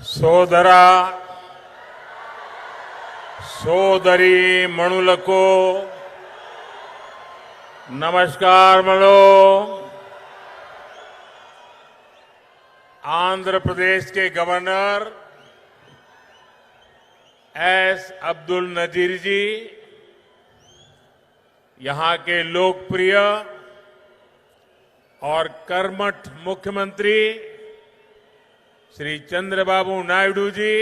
సోదర సోదరి మణులకు నమస్కారములు आंध्र प्रदेश के गवर्नर एस अब्दुल नजीर जी यहां के लोकप्रिय और कर्मठ मुख्यमंत्री श्री चंद्रबाबू नायडू जी,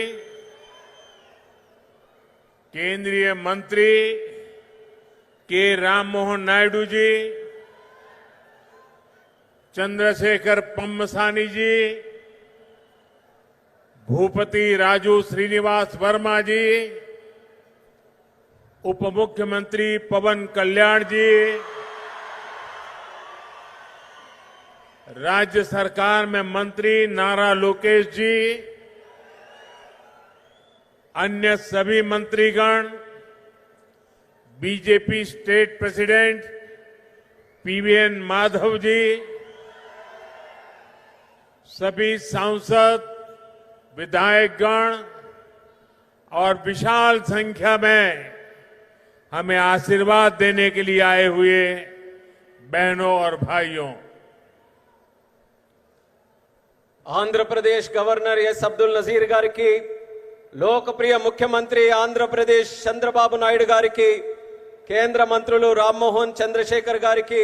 केंद्रीय मंत्री के राम मोहन नायडू जी, चंद्रशेखर पम्मसानी जी, भूपति राजू श्रीनिवास वर्मा जी उप मुख्यमंत्री पवन कल्याण जी राज्य सरकार में मंत्री नारा लोकेश जी, अन्य सभी मंत्रीगण, BJP state president PVN Madhav ji, सभी सांसद, विधायकगण और विशाल संख्या में हमें आशीर्वाद देने के लिए आए हुए बहनों और भाइयों। ఆంధ్రప్రదేశ్ గవర్నర్ ఎస్ అబ్దుల్ నజీర్ గారికి లోకప్రియ ముఖ్యమంత్రి ఆంధ్రప్రదేశ్ చంద్రబాబు నాయుడు గారికి కేంద్ర మంత్రులు రామ్మోహన్ చంద్రశేఖర్ గారికి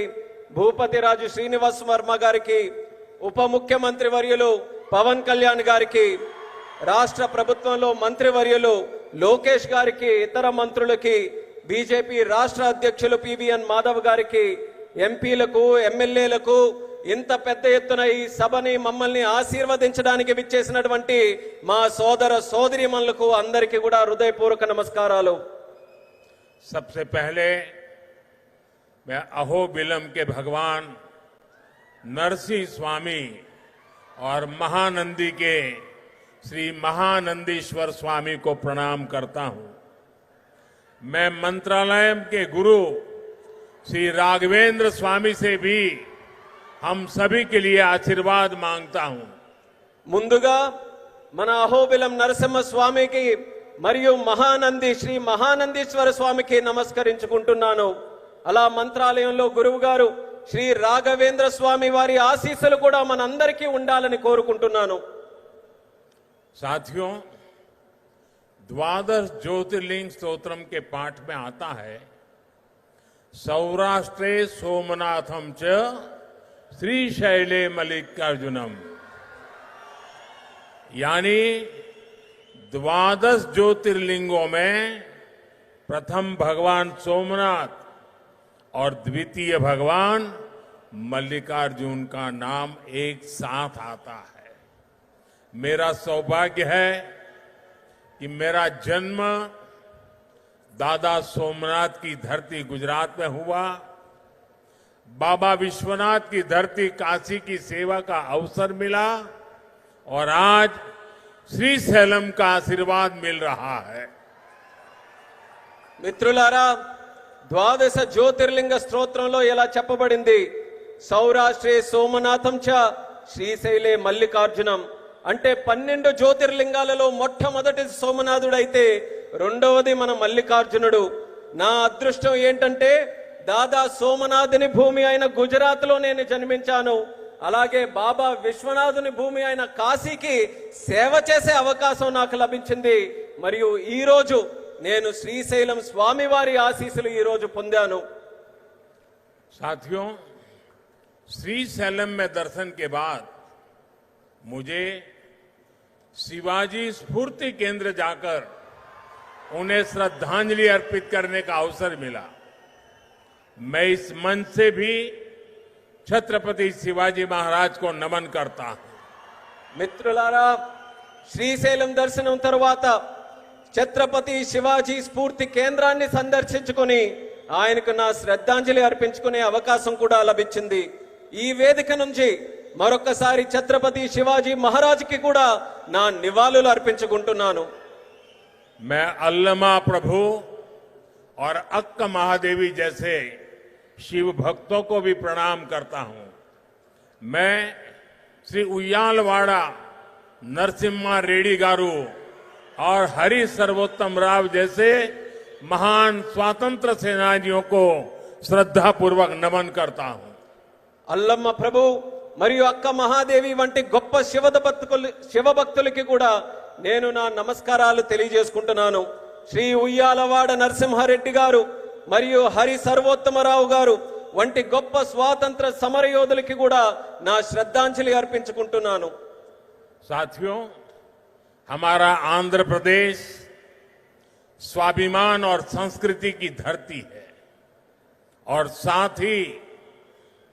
భూపతి రాజు శ్రీనివాస్ వర్మ గారికి ఉప ముఖ్యమంత్రి వర్యులు పవన్ కళ్యాణ్ గారికి రాష్ట్ర ప్రభుత్వంలో మంత్రివర్యులు లోకేష్ గారికి ఇతర మంత్రులకి బీజేపీ రాష్ట్ర అధ్యక్షులు పివిఎన్ మాధవ్ గారికి ఎంపీలకు ఎమ్మెల్యేలకు ఇంత పెద్ద ఎత్తున ఈ సభని మమ్మల్ని ఆశీర్వదించడానికి విచ్చేసినటువంటి మా సోదర సోదరిమణులకు అందరికీ కూడా హృదయపూర్వక నమస్కారాలు सबसे पहले मैं अहोबिलम के भगवान नरसिंह स्वामी और महानंदी के श्री महानंदीश्वर स्वामी को प्रणाम करता हूं मैं मंत्रालय के गुरु श्री राघवेंद्र स्वामी से भी हम सभी के लिए आशीर्वाद मांगता हूं ముందుగా మన అహోబిలం నరసింహ స్వామికి మరియు మహానంది శ్రీ మహానందీశ్వర స్వామికి నమస్కరించుకుంటున్నాను అలా మంత్రాలయంలో గురువు గారు శ్రీ రాఘవేంద్ర స్వామి వారి ఆశీస్సులు కూడా మనందరికీ ఉండాలని కోరుకుంటున్నాను साथियों द्वादश ज्योतिर्लिंग स्तोत्रम के पाठ में आता है सौराष्ट्रे सोमनाथम च श्रीशैले मल्लिकार्जुनम। यानी द्वादश ज्योतिर्लिंगों में प्रथम भगवान सोमनाथ और द्वितीय भगवान मल्लिकार्जुन का नाम एक साथ आता है। मेरा सौभाग्य है कि मेरा जन्म दादा सोमनाथ की धरती गुजरात में हुआ। बाबा विश्वनाथ की धरती काशी की सेवा का अवसर मिला और आज श्री सैलम का आशीर्वाद मिल रहा है మిత్రులారా ద్వాదశ జ్యోతిర్లింగ స్తోత్రంలో ఇలా చెప్పబడింది సౌరాష్ట్రే సోమనాథం చ శ్రీశైలే మల్లికార్జునం అంటే పన్నెండు జ్యోతిర్లింగాలలో మొట్టమొదటి సోమనాథుడైతే రెండవది మన మల్లికార్జునుడు నా అదృష్టం ఏంటంటే దాదా సోమనాథుని భూమి అయిన గుజరాత్ లో నేను జన్మించాను అలాగే బాబా విశ్వనాథుని భూమి అయిన కాశీకి సేవ చేసే అవకాశం నాకు లభించింది మరియు ఈ రోజు నేను శ్రీశైలం స్వామివారి ఆశీస్సులు ఈ రోజు పొందాను साथियों श्री सैलम में दर्शन के बाद मुझे शिवाजी स्फूर्ति केंद्र जाकर उन्हें श्रद्धांजलि अर्पित करने का अवसर मिला मैं इस मंच से भी छत्रपति शिवाजी महाराज को नमन करता हूं మిత్రులారా శ్రీశైలం దర్శనం తరువాత ఛత్రపతి శివాజీ స్ఫూర్తి కేంద్రాన్ని సందర్శించుకుని ఆయనకు నా శ్రద్ధాంజలి అర్పించుకునే అవకాశం కూడా లభించింది ఈ వేదిక నుంచి మరొకసారి ఛత్రపతి శివాజీ మహారాజ్కి కూడా నా నివాళులు అర్పించుకుంటున్నాను मैं अल्लमा प्रभु और अक्क महादेवी जैसे शिव भक्तों को भी प्रणाम करता हूं मैं श्री उयालवाड़ा नरसिम्हा रेड्डी गारू और हरि सर्वोत्तम राव जैसे महान स्वतंत्र सेनानियों को श्रद्धा पूर्वक नमन करता हूं అల్లమ్మ ప్రభు మరియు అక్క మహాదేవి వంటి గొప్ప శివద భక్తులు శివభక్తులకి కూడా నేను నా నమస్కారాలు తెలియజేసుకుంటున్నాను శ్రీ ఉయ్యాలవాడ నరసింహారెడ్డి గారు మరియు హరి సర్వోత్తమరావు గారు వంటి గొప్ప స్వాతంత్ర సమరయోధులకి కూడా నా శ్రద్ధాంజలి అర్పించుకుంటున్నాను साथियों हमारा आंध्र प्रदेश स्वाभिमान और संस्कृति की धरती है और साथ ही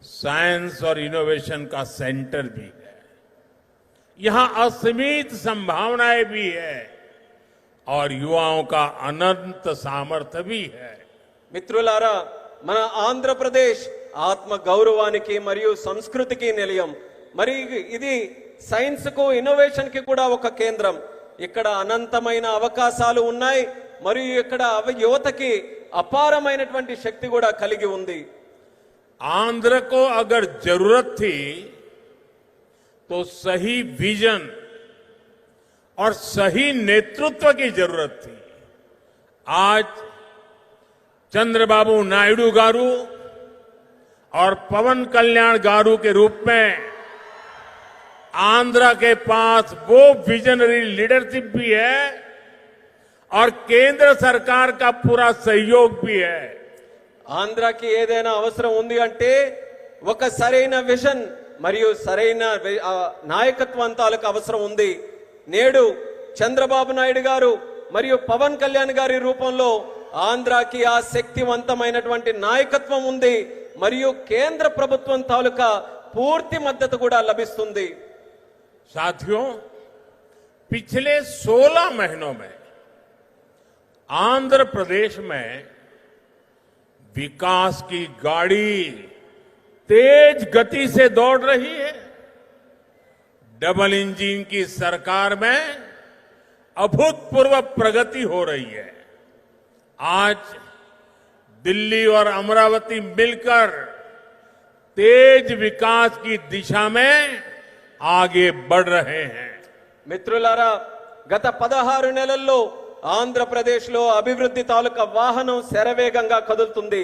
साइंस और इनोवेशन का सेंटर भी है यहां असीमित संभावनाएं भी है और युवाओं का अनंत सामर्थ्य भी है మిత్రులారా మన ఆంధ్రప్రదేశ్ ఆత్మ గౌరవానికి మరియు సంస్కృతికి నిలయం మరి ఇది సైన్స్ కు ఇన్నోవేషన్ కి కూడా ఒక కేంద్రం ఇక్కడ అనంతమైన అవకాశాలు ఉన్నాయి మరియు ఇక్కడ అవ- యువతకి అపారమైనటువంటి శక్తి కూడా కలిగి ఉంది आंध्र को अगर जरूरत थी तो सही विजन और सही नेतृत्व की जरूरत थी आज चंद्रबाबू नायडू गारू और पवन कल्याण गारू के रूप में आंध्र के पास वो विजनरी लीडरशिप भी है और केंद्र सरकार का पूरा सहयोग भी है ఆంధ్రాకి ఏదైనా అవసరం ఉంది అంటే ఒక సరైన విజన్ మరియు సరైన వి- ఆ, నాయకత్వం తాలూకు అవసరం ఉంది నేడు చంద్రబాబు నాయుడు గారు మరియు పవన్ కళ్యాణ్ గారి రూపంలో ఆంధ్రాకి ఆ శక్తివంతమైనటువంటి నాయకత్వం ఉంది మరియు కేంద్ర ప్రభుత్వం తాలూకా పూర్తి మద్దతు కూడా లభిస్తుంది साथियों पिछले 16 महीनों में आंध्र प्रदेश में विकास की गाड़ी तेज गति से दौड़ रही है डबल इंजन की सरकार में अभूतपूर्व प्रगति हो रही है आज दिल्ली और अमरावती मिलकर तेज विकास की दिशा में आगे बढ़ रहे हैं మిత్రులారా గత పదహారు నెలల్లో ఆంధ్రప్రదేశ్ లో అభివృద్ధి తాలూకా వాహనం శరవేగంగా కదులుతుంది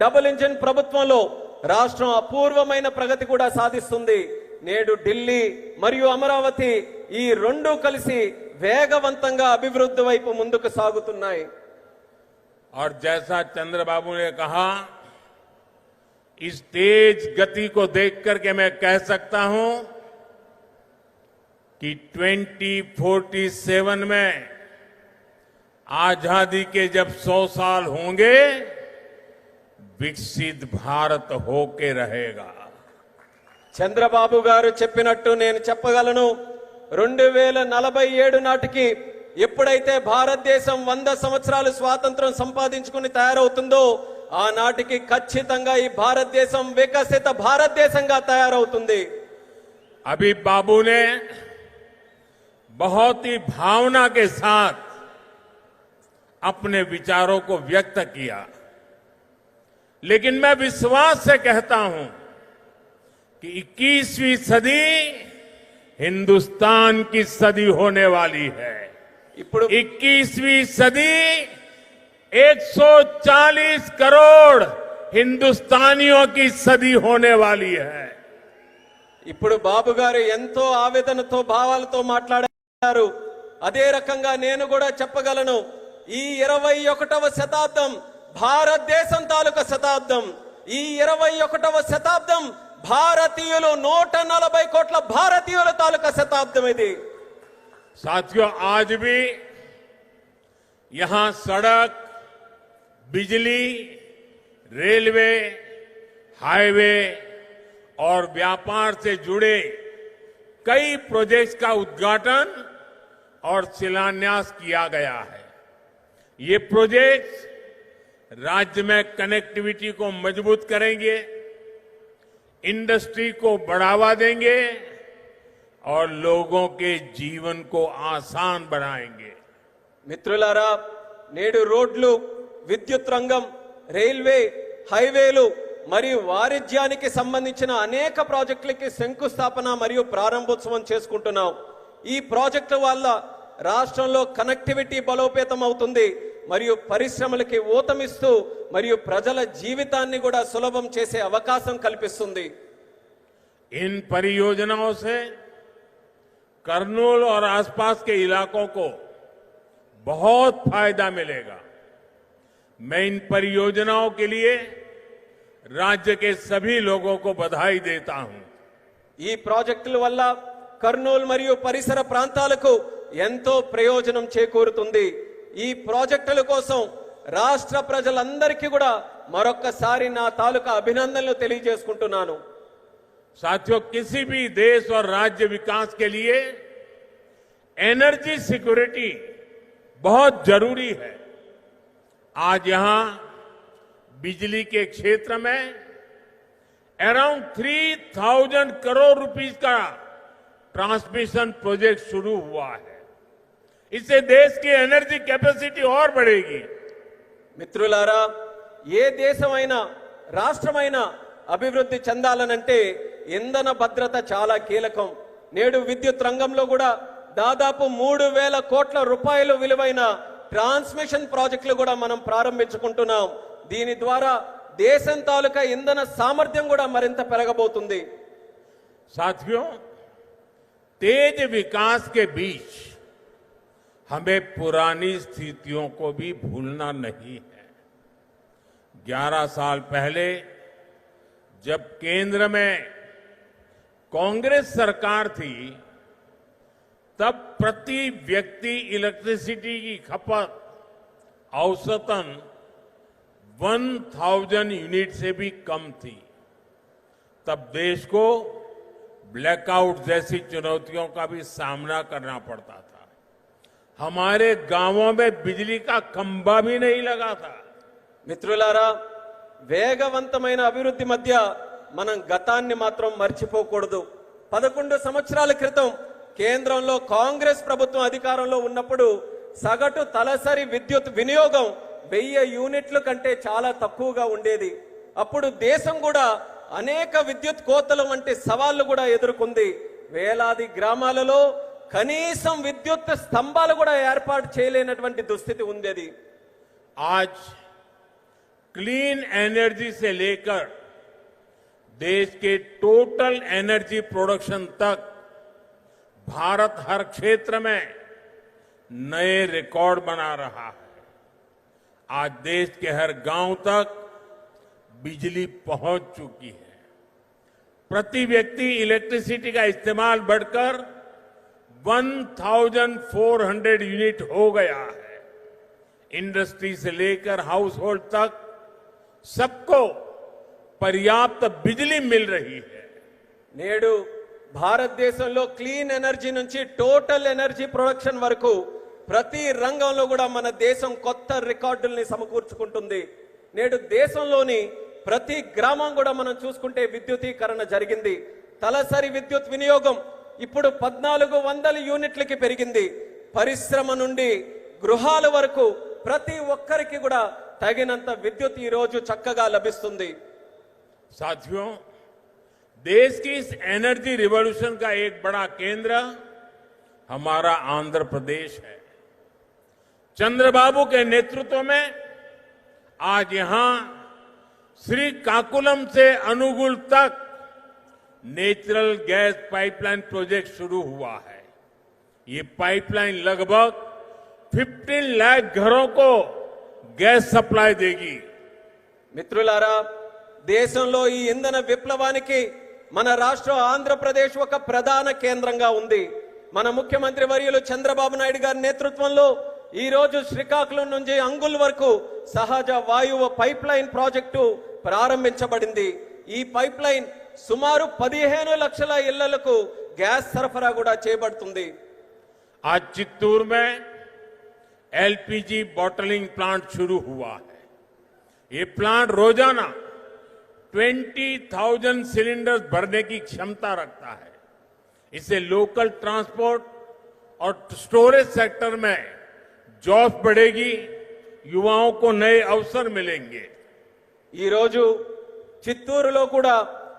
డబుల్ ఇంజిన్ ప్రభుత్వంలో రాష్ట్రం అపూర్వమైన ప్రగతి కూడా సాధిస్తుంది నేడు ఢిల్లీ మరియు అమరావతి ఈ రెండు కలిసి వేగవంతంగా అభివృద్ధి వైపు ముందుకు సాగుతున్నాయి और जैसा चंद्रबाबू ने कहा इस तेज गति को देख करके मैं कह सकता हूं कि 2047 में आजादी के जब 100 साल होंगे विकसित भारत होके रहेगा చంద్రబాబు గారు చెప్పినట్టు నేను చెప్పగలను రెండు వేల నలభై ఏడు నాటికి ఎప్పుడైతే భారతదేశం వంద సంవత్సరాలు స్వాతంత్రం సంపాదించుకుని తయారవుతుందో ఆనాటికి ఖచ్చితంగా ఈ భారతదేశం వికసిత భారతదేశంగా తయారవుతుంది अभी बाबू ने बहुत ही भावना के साथ अपने विचारों को व्यक्त किया लेकिन मैं विश्वास से कहता हूं कि 21वीं सदी हिंदुस्तान की सदी होने वाली है ఇప్పుడు 21वीं सदी 140 करोड़ हिंदुस्तानियों की सदी होने वाली है ఇప్పుడు బాబు గారు ఎంతో ఆవేదనతో భావాలతో మాట్లాడారు అదే రకంగా నేను కూడా చెప్పగలను ఈ ఇరవై ఒకటవ శతాబ్దం భారతదేశం తాలూకా శతాబ్దం ఈ ఇరవై ఒకటవ శతాబ్దం భారతీయులు నూట నలభై కోట్ల భారతీయుల తాలూకా శతాబ్దం ఇది साथियों, आज भी यहाँ सड़क, बिजली, रेलवे, हाईवे और व्यापार से जुड़े कई प्रोजेक्ट्स का उद्घाटन और शिलान्यास किया गया है। ये प्रोजेक्ट्स राज्य में कनेक्टिविटी को मज़बूत करेंगे इंडस्ट्री को बढ़ावा देंगे और लोगों के जीवन को आसान बनाएंगे మిత్రులారా నేడు రోడ్లు విద్యుత్ రంగం రైల్వే హైవేలు మరియు వాణిజ్యానికి సంబంధించిన అనేక ప్రాజెక్టులకి శంకుస్థాపన మరియు ప్రారంభోత్సవం చేసుకుంటున్నాం ఈ ప్రాజెక్టుల వల్ల రాష్ట్రంలో కనెక్టివిటీ బలోపేతం అవుతుంది మరియు పరిశ్రమలకి ఊతమిస్తూ మరియు ప్రజల జీవితాన్ని కూడా సులభం చేసే అవకాశం కల్పిస్తుంది इन परियोजनाओं से करनूल और आसपास के इलाकों को बहुत फायदा मिलेगा मैं इन परियोजनाओं के लिए राज्य के सभी लोगों को बधाई देता हूं ఈ ప్రాజెక్టుల వల్ల కర్నూలు మరియు పరిసర ప్రాంతాలకు ఎంతో ప్రయోజనం చేకూరుతుంది ఈ ప్రాజెక్టుల కోసం రాష్ట్ర ప్రజలందరికీ కూడా మరొక్కసారి నా తాలూకా అభినందనలు తెలియజేసుకుంటున్నాను साथियों किसी भी देश और राज्य विकास के लिए एनर्जी सिक्योरिटी बहुत जरूरी है आज यहां बिजली के क्षेत्र में around three thousand crore rupees का ट्रांसमिशन प्रोजेक्ट शुरू हुआ है इससे देश की एनर्जी कैपेसिटी और बढ़ेगी మిత్రులారా ఏ దేశమైనా రాష్ట్రమైనా అభివృద్ధి చెందాలనంటే ఇంధన భద్రత చాలా కీలకం నేడు విద్యుత్ రంగంలో కూడా దాదాపు మూడు వేల కోట్ల రూపాయలు విలువైన ట్రాన్స్మిషన్ ప్రాజెక్టులు కూడా మనం ప్రారంభించుకుంటున్నాం దీని ద్వారా దేశం తాలూకా ఇంధన సామర్థ్యం కూడా మరింత పెరగబోతుంది साथियों तेज विकास के बीच हमें पुरानी स्थितियों को भी भूलना नहीं है 11 साल पहले जब केंद्र में कांग्रेस सरकार थी तब प्रति व्यक्ति इलेक्ट्रिसिटी की खपत औसतन 1000 यूनिट से भी कम थी तब देश को ब्लैकआउट जैसी चुनौतियों का भी सामना करना पड़ता था हमारे गांवों में बिजली का खंभा भी नहीं लगा था మిత్రులారా వేగవంతమైన అభివృద్ధి మధ్య మనం గతాన్ని మాత్రం మర్చిపోకూడదు. పదకొండు సంవత్సరాల క్రితం కేంద్రంలో కాంగ్రెస్ ప్రభుత్వం అధికారంలో ఉన్నప్పుడు సగటు తలసరి విద్యుత్ వినియోగం వెయ్యి యూనిట్ల కంటే చాలా తక్కువగా ఉండేది. అప్పుడు దేశం కూడా అనేక విద్యుత్ కోతలు వంటి సవాళ్ళు కూడా ఎదుర్కొంది. వేలాది గ్రామాలలో కనీసం విద్యుత్ స్తంభాలు కూడా ఏర్పాటు చేయలేనటువంటి దుస్థితి ఉండేది. ఆజ్ క్లీన్ ఎనర్జీ సే లేకర్ देश के टोटल एनर्जी प्रोडक्शन तक भारत हर क्षेत्र में नए रिकॉर्ड बना रहा है। आज देश के हर गाँव तक बिजली पहुँच चुकी है। प्रति व्यक्ति इलेक्ट्रिसिटी का इस्तेमाल बढ़कर 1400 यूनिट हो गया है। इंडस्ट्री से लेकर हाउस होल्ड तक सबको పర్యాప్త బిజిలీ మిల్ రహీ నేడు భారతదేశంలో క్లీన్ ఎనర్జీ నుంచి టోటల్ ఎనర్జీ ప్రొడక్షన్ వరకు ప్రతి రంగంలో కూడా మన దేశం కొత్త రికార్డుల్ని సమకూర్చుకుంటుంది. నేడు దేశంలోని ప్రతి గ్రామం కూడా మనం చూసుకుంటే విద్యుతీకరణ జరిగింది. తలసరి విద్యుత్ వినియోగం ఇప్పుడు పద్నాలుగు వందల యూనిట్లకి పెరిగింది. పరిశ్రమ నుండి గృహాల వరకు ప్రతి ఒక్కరికి కూడా తగినంత విద్యుత్ ఈరోజు చక్కగా లభిస్తుంది. साथियों, देश की इस एनर्जी रिवॉल्यूशन का एक बड़ा केंद्र हमारा आंध्र प्रदेश है। चंद्रबाबू के नेतृत्व में आज यहाँ श्री काकुलम से अनुगुल तक नेचुरल गैस पाइपलाइन प्रोजेक्ट शुरू हुआ है। ये पाइपलाइन लगभग 15 लाख घरों को गैस सप्लाई देगी। मित्रुलारा దేశంలో ఈ ఇంధన విప్లవానికి మన రాష్ట్రం ఆంధ్రప్రదేశ్ ఒక ప్రధాన కేంద్రంగా ఉంది. మన ముఖ్యమంత్రి వర్యులు చంద్రబాబు నాయుడు గారి నేతృత్వంలో ఈ రోజు శ్రీకాకుళం నుంచి అంగుల్ వరకు సహజ వాయువు పైప్ లైన్ ప్రాజెక్టు ప్రారంభించబడింది. ఈ పైప్ లైన్ సుమారు పదిహేను లక్షల ఇళ్ళకు గ్యాస్ సరఫరా కూడా చేయబడుతుంది ఆ చిత్తూరు మే ఎల్పిజి బాటలింగ్ ప్లాంట్ షురూ హువా ప్లాంట్ రోజానా रोजाना 20,000 सिलेंडर्स भरने की क्षमता रखता है इससे लोकल ट्रांसपोर्ट और स्टोरेज सेक्टर में जॉब बढ़ेगी युवाओं को नए अवसर मिलेंगे ఈ రోజు చిత్తూరులో కూడా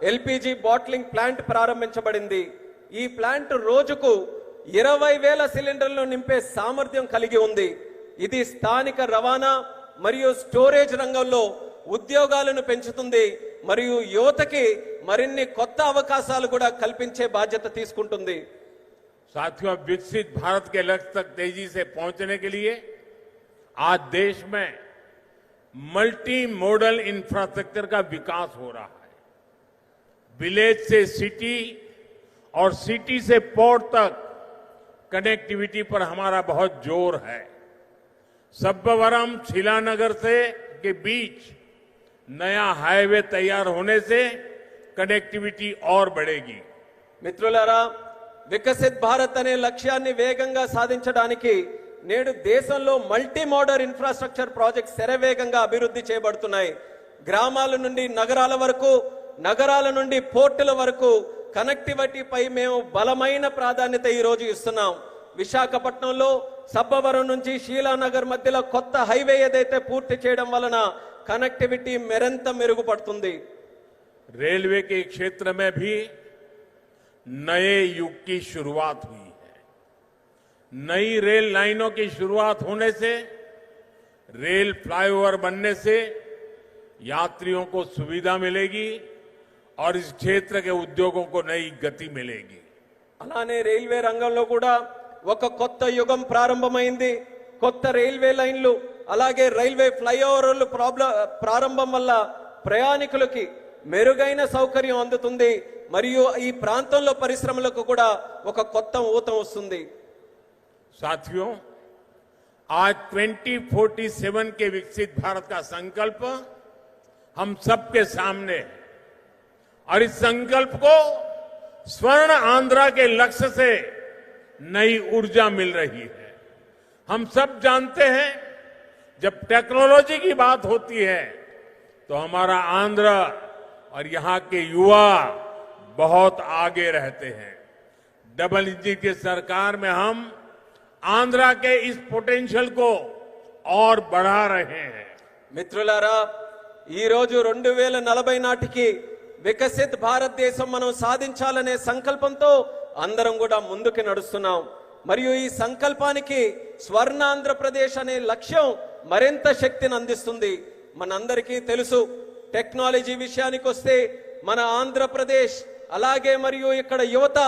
ఎల్పిజి బాట్లింగ్ ప్లాంట్ ప్రారంభించబడింది ఈ ప్లాంట్ రోజుకు ఇరవై వేల సిలిండర్లు నింపే సామర్థ్యం కలిగి ఉంది ఇది స్థానిక రవాణా మరియు స్టోరేజ్ రంగంలో ఉద్యోగాలను పెంచుతుంది మరియు యువతకి మరిన్ని కొత్త అవకాశాలు కూడా కల్పించే బాధ్యత తీసుకుంటుంది साथियों विकसित भारत के लक्ष्य तक तेजी से पहुंचने के लिए आज देश में मल्टी मॉडल इंफ्रास्ट्रक्चर का विकास हो रहा है विलेज से सिटी और सिटी से पोर्ट तक कनेक्टिविटी पर हमारा बहुत जोर है सब्बवरम शिलानगर से के बीच నయా హైవే తయారు కనెక్టివిటీ ఆర్ బడేగి మిత్రులారా వికసిత్ భారత్ అనే లక్ష్యాన్ని వేగంగా సాధించడానికి నేడు దేశంలో మల్టీ మోడర్ ఇన్ఫ్రాస్ట్రక్చర్ ప్రాజెక్ట్ శరవేగంగా అభివృద్ధి చేయబడుతున్నాయి. గ్రామాల నుండి నగరాల వరకు నగరాల నుండి పోర్టుల వరకు కనెక్టివిటీపై మేము బలమైన ప్రాధాన్యత ఈరోజు ఇస్తున్నాం. విశాఖపట్నంలో సబ్బవరం నుంచి శీలానగర్ మధ్యలో కొత్త హైవే ఏదైతే పూర్తి చేయడం వలన కనెక్టివిటీ మరింత మెరుగుపడుతుంది रेलवे के क्षेत्र में भी नए युग की शुरुआत हुई है नई रेल लाइनों की शुरुआत होने से रेल फ्लाईओवर बनने से यात्रियों को सुविधा मिलेगी और इस क्षेत्र के उद्योगों को नई गति मिलेगी అలానే రైల్వే రంగంలో కూడా ఒక కొత్త యుగం ప్రారంభమైంది కొత్త రైల్వే లైన్లు అలాగే రైల్వే ఫ్లైఓవర్లు ప్రాబ్లం ప్రారంభం వల్ల ప్రయాణికులకి మెరుగైన సౌకర్యం అందుతుంది మరియు ఈ ప్రాంతంలో పరిశ్రమలకు కూడా ఒక కొత్త ఊతం వస్తుంది साथियों आज 2047 के विकसित भारत का संकल्प हम सबके सामने है और इस संकल्प को स्वर्ण आंध्रा के लक्ष्य से नई ऊर्जा मिल रही है हम सब जानते हैं जब टेक्नोलॉजी की बात होती है तो हमारा आंध्र और यहां के युवा बहुत आगे रहते हैं डबल इंजन की सरकार में हम आंध्रा के इस पोटेंशियल को और बढ़ा रहे हैं మిత్రులారా ఈ రోజు రెండు వేల నలభై నాటికి వికసిత్ భారతదేశం మనం సాధించాలనే సంకల్పంతో అందరం కూడా ముందుకు నడుస్తున్నాం మరియు ఈ సంకల్పానికి స్వర్ణాంధ్రప్రదేశ్ అనే లక్ష్యం మరింత శక్తిని అందిస్తుంది మనందరికీ తెలుసు టెక్నాలజీ విషయానికి వస్తే మన ఆంధ్రప్రదేశ్ అలాగే మరియు ఇక్కడ యువత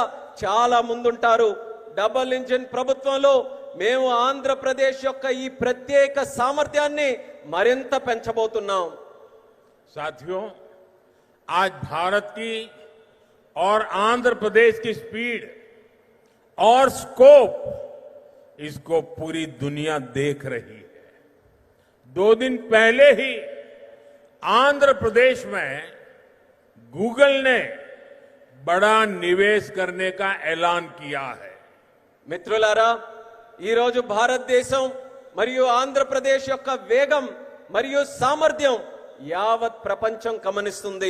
చాలా ముందుంటారు డబల్ ఇంజిన్ ప్రభుత్వంలో మేము ఆంధ్రప్రదేశ్ యొక్క ఈ ప్రత్యేక సామర్థ్యాన్ని మరింత పెంచబోతున్నాం साथियों आज भारत की और आंध्र प्रदेश की स्पीड और स्कोप इसको पूरी दुनिया देख रही है दो दिन पहले ही आंध्र प्रदेश में गूगल ने बड़ा निवेश करने का ऐलान किया है మిత్రులారా ఈరోజు భారతదేశం మరియు ఆంధ్రప్రదేశ్ యొక్క వేగం మరియు సామర్థ్యం యావత్ ప్రపంచం గమనిస్తుంది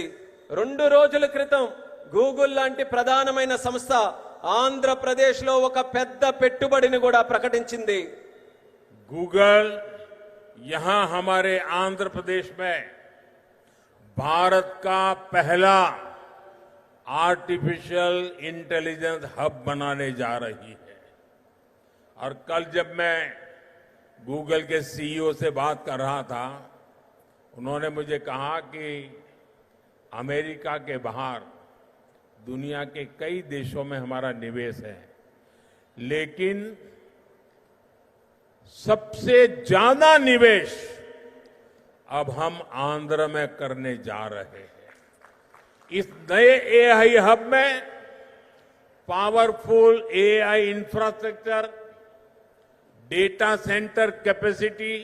రెండు రోజుల క్రితం గూగుల్ లాంటి ప్రధానమైన సంస్థ ఆంధ్రప్రదేశ్ లో ఒక పెద్ద పెట్టుబడిని కూడా ప్రకటించింది गूगल यहाँ हमारे आंध्र प्रदेश में भारत का पहला आर्टिफिशियल इंटेलिजेंस हब बनाने जा रही है। और कल जब मैं गूगल के सीईओ से बात कर रहा था, उन्होंने मुझे कहा कि अमेरिका के बाहर दुनिया के कई देशों में हमारा निवेश है, लेकिन सबसे ज्यादा निवेश अब हम आंध्र में करने जा रहे हैं इस नए एआई हब में powerful AI infrastructure data centre capacity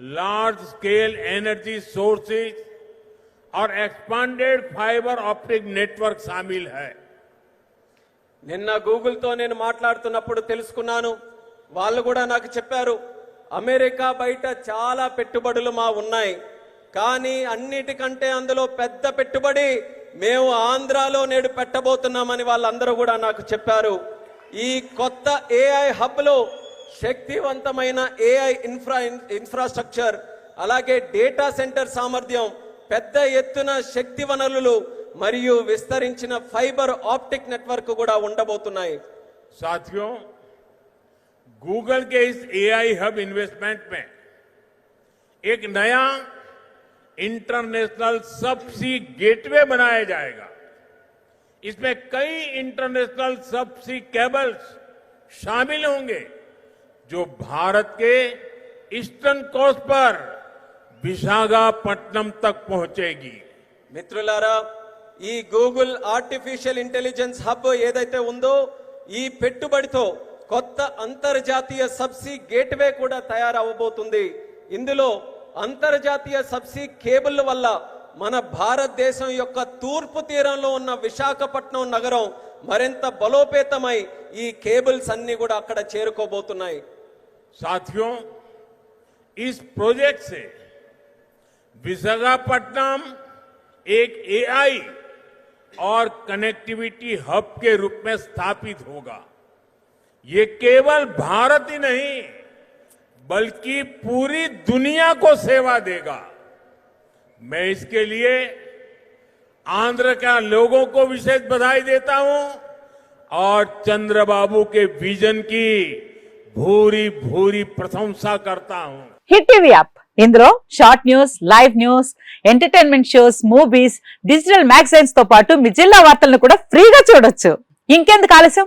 large scale energy sources और एक्सपांडेड फाइबर ऑप्टिक नेटवर्क शामिल है నిన్న గూగుల్తో నేను మాట్లాడుతున్నప్పుడు తెలుసుకున్నాను వాళ్ళు కూడా నాకు చెప్పారు అమెరికా బయట చాలా పెట్టుబడులు మా ఉన్నాయి కానీ అన్నిటికంటే అందులో పెద్ద పెట్టుబడి మేము ఆంధ్రాలో నేడు పెట్టబోతున్నామని వాళ్ళందరూ కూడా నాకు చెప్పారు. ఈ కొత్త ఏఐ హబ్లో శక్తివంతమైన ఏఐ ఇన్ఫ్రా ఇన్ఫ్రాస్ట్రక్చర్ అలాగే డేటా సెంటర్ సామర్థ్యం పెద్ద ఎత్తున శక్తి వనరులు మరియు విస్తరించిన ఫైబర్ ఆప్టిక్ నెట్వర్క్ కూడా ఉండబోతున్నాయి. సాధ్యం. गूगल के इस एआई हब इन्वेस्टमेंट में एक नया इंटरनेशनल सबसी गेटवे बनाया जाएगा इसमें कई इंटरनेशनल सबसी केबल्स शामिल होंगे जो भारत के ईस्टर्न कोस्ट पर विशाखापट्टनम तक पहुंचेगी మిత్రులారా ఈ గూగుల్ ఆర్టిఫిషియల్ ఇంటెలిజెన్స్ హబ్ ఏదైతే ఉందో ఈ పెట్టుబడితో కొత్త అంతర్జాతీయ సబ్సీ గేట్వే కూడా తయారవబోతుంది ఇందులో అంతర్జాతీయ సబ్సీ కేబుల్ వల్ల మన భారతదేశం యొక్క తూర్పు తీరంలో ఉన్న విశాఖపట్నం నగరం మరింత బలోపేతమై ఈ కేబుల్స్ అన్ని కూడా అక్కడ చేరుకోబోతున్నాయి साथियों इस प्रोजेक्ट से विशाखापट्टनम एक एआई और कनेक्टिविटी हब के रूप में स्थापित होगा ये केवल भारत ही नहीं बल्कि पूरी दुनिया को सेवा देगा मैं इसके लिए आंध्र के लोगों को विशेष बधाई देता हूं और चंद्रबाबू के विजन की भूरी भूरी प्रशंसा करता हूं హిట్ టీవీ యాప్ ఇందులో short news live news entertainment shows movies digital magazines తో పాటు మీ జిల్లా వార్తలను కూడా ఫ్రీగా చూడొచ్చు ఇంకెందుకు ఆలస్యం